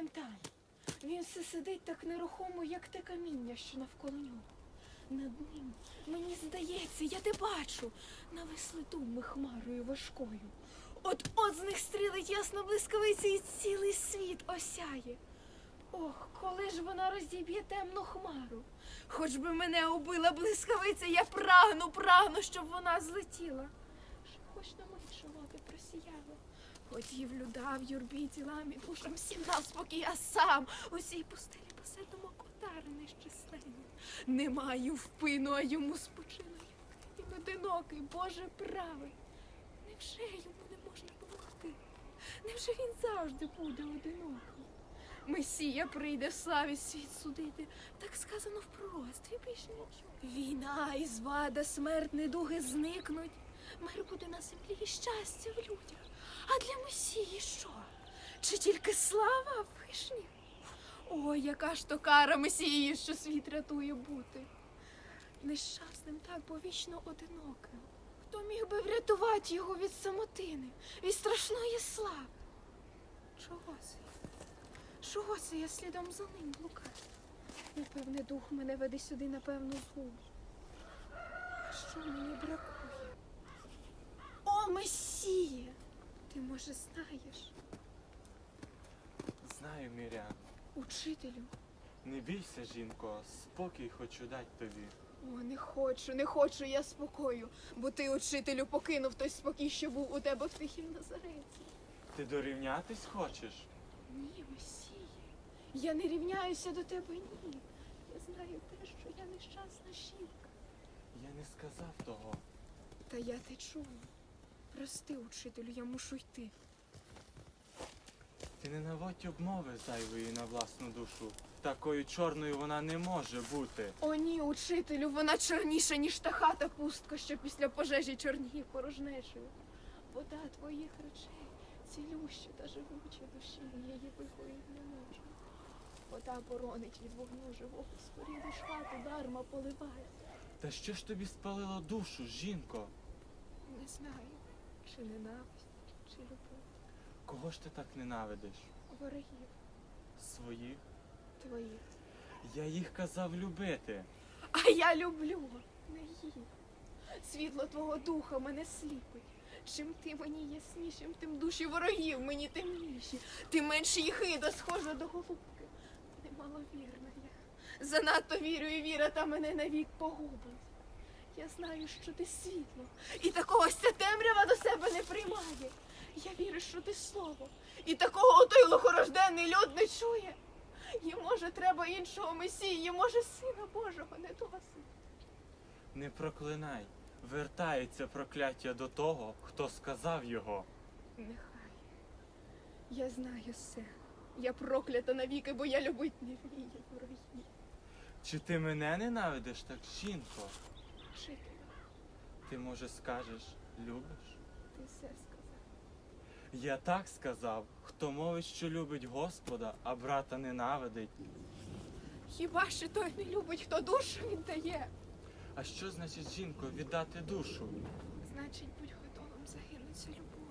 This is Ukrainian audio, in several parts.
він. Він все сидить так нерухомо, як те каміння, що навколо нього. Над ним, мені здається, я те бачу, нависли думи хмарою важкою. От от з них стрілить ясно блискавиці і цілий світ осяє. Ох, коли ж вона розіб'є темну хмару. Хоч би мене убила блискавиця, я прагну, прагну, щоб вона злетіла. Щоб хоч на мить широке просіяла. Хотів люда в юрбі тілам і душам всім дав спокій, а сам у цій пустелі посердому котари нещасливі. Не маю впину, а йому спочинок. Він одинокий, Боже правий. Невже йому не можна допомогти? Невже він завжди буде одинокий? Месія прийде в славі світ судити. Так сказано в пророцтві більше нічого. Війна і звада, смерть, недуги зникнуть. Мир буде на землі і щастя в людях. А для Месії що? Чи тільки слава вишні? Ой, яка ж то кара Месії, що світ рятує бути. Нещасним так, бо вічно одиноким. Хто міг би врятувати його від самотини, від страшної слави? Чого це? Чого це я слідом за ним блукаю? Напевне, дух мене веде сюди на певну згубу. Що мені бракує? О, Месія! Ти, може, знаєш, Знаю, Мірян. учителю. Не бійся, жінко, спокій хочу дати тобі. О, не хочу, не хочу я спокою, бо ти, учителю, покинув той спокій, що був у тебе в тихім Назареті. Ти дорівнятись хочеш? Ні, Месія, я не рівняюся до тебе ні. Я знаю те, що я нещасна жінка. Я не сказав того. Та я те чула. Прости, учителю, я мушу йти. Ти не наводь обмови зайвої на власну душу. Такою чорною вона не може бути. О, ні, учителю, вона чорніша, ніж та хата пустка, що після пожежі чорніє порожнечою. Вода твоїх речей, цілюща та живуча душі моєї вихоїть не може. Вода боронить від вогню живого, споріду ж хату дарма поливає. Та що ж тобі спалило душу, жінко? Не знаю, чи ненависть, чи любов. Кого ж ти так ненавидиш? Ворогів Своїх? твоїх. Я їх казав любити. А я люблю не їх. Світло твого духа мене сліпить. Чим ти мені яснішим, тим душі ворогів мені темніші, тим менше їхида схожа до голубки. Немаловірна я. Занадто вірю і віра та мене навік погубить. Я знаю, що ти світло, і такого ось ця темрява до себе не приймає. Я вірю, що ти і такого той лохорожденний люд не чує. І може треба іншого месії, може сина Божого не досить. Не проклинай. Вертається прокляття до того, хто сказав його. Нехай. Я знаю все. Я проклята навіки, бо я любить не вмію ворогів. Чи ти мене ненавидиш так, жінко? Вчителю, Ти, може, скажеш, любиш? ти все. Я так сказав, хто мовить, що любить Господа, а брата ненавидить. Хіба що той не любить, хто душу віддає? А що значить жінко віддати душу? Значить, будь готовим загинуться любов.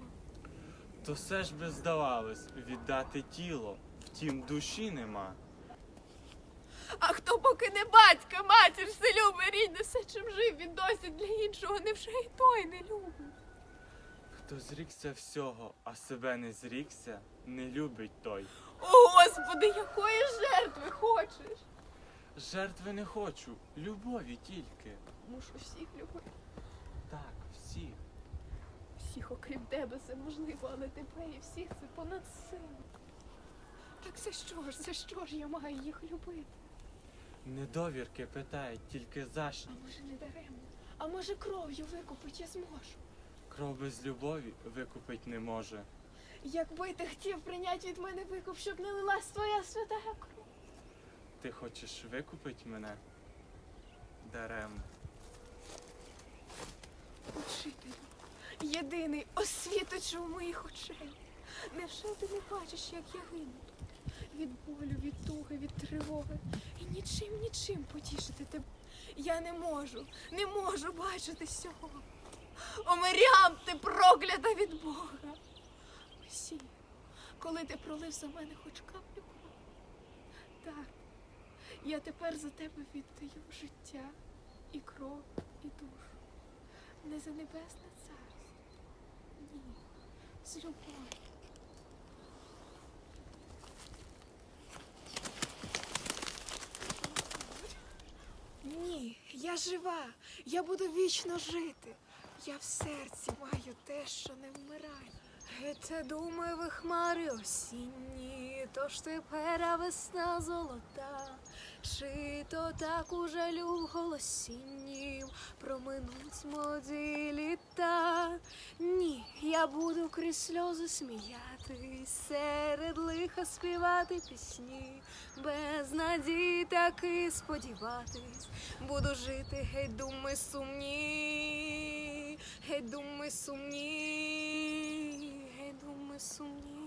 То все ж би здавалось віддати тіло, втім душі нема. А хто поки не батька, матір, все любить, рідне, все, чим жив, він досі для іншого, невже і той не любить? Хто зрікся всього, а себе не зрікся, не любить той. О, Господи, якої жертви хочеш? Жертви не хочу, любові тільки. Мушу всіх любити. Так, всіх. Всіх, окрім тебе, це можливо, але тебе і всіх це понад силу. Так за що ж, за що ж я маю їх любити? Недовірки питають тільки за що. А може не даремно? А може кров'ю викупить я зможу? Кров без любові викупить не може. Якби ти хотів прийняти від мене викуп, щоб не лилась твоя свята кров. Ти хочеш викупить мене? Даремно. Учителю, єдиний освіточу в моїх очей. Невже ти не бачиш, як я гину тут? Від болю, від туги, від тривоги. І нічим, нічим потішити тебе. Я не можу, не можу бачити цього. О, Мирям, ти проклята від Бога. Месія, коли ти пролив за мене хоч каплю крові, Так, я тепер за тебе віддаю життя і кров, і душу. Не за небесне царство. Ні, з любов'ю. Ні, я жива, я буду вічно жити. Я в серці маю те, що не вмирає. Гете думи ви хмари осінні, тож тепер весна золота. Чи то так у жалю голосіннім проминуть молоді літа? Ні, я буду крізь сльози сміятись, серед лиха співати пісні, без надії таки сподіватись, буду жити, геть думи сумні, Гей, думи сумні, гей, думи сумні.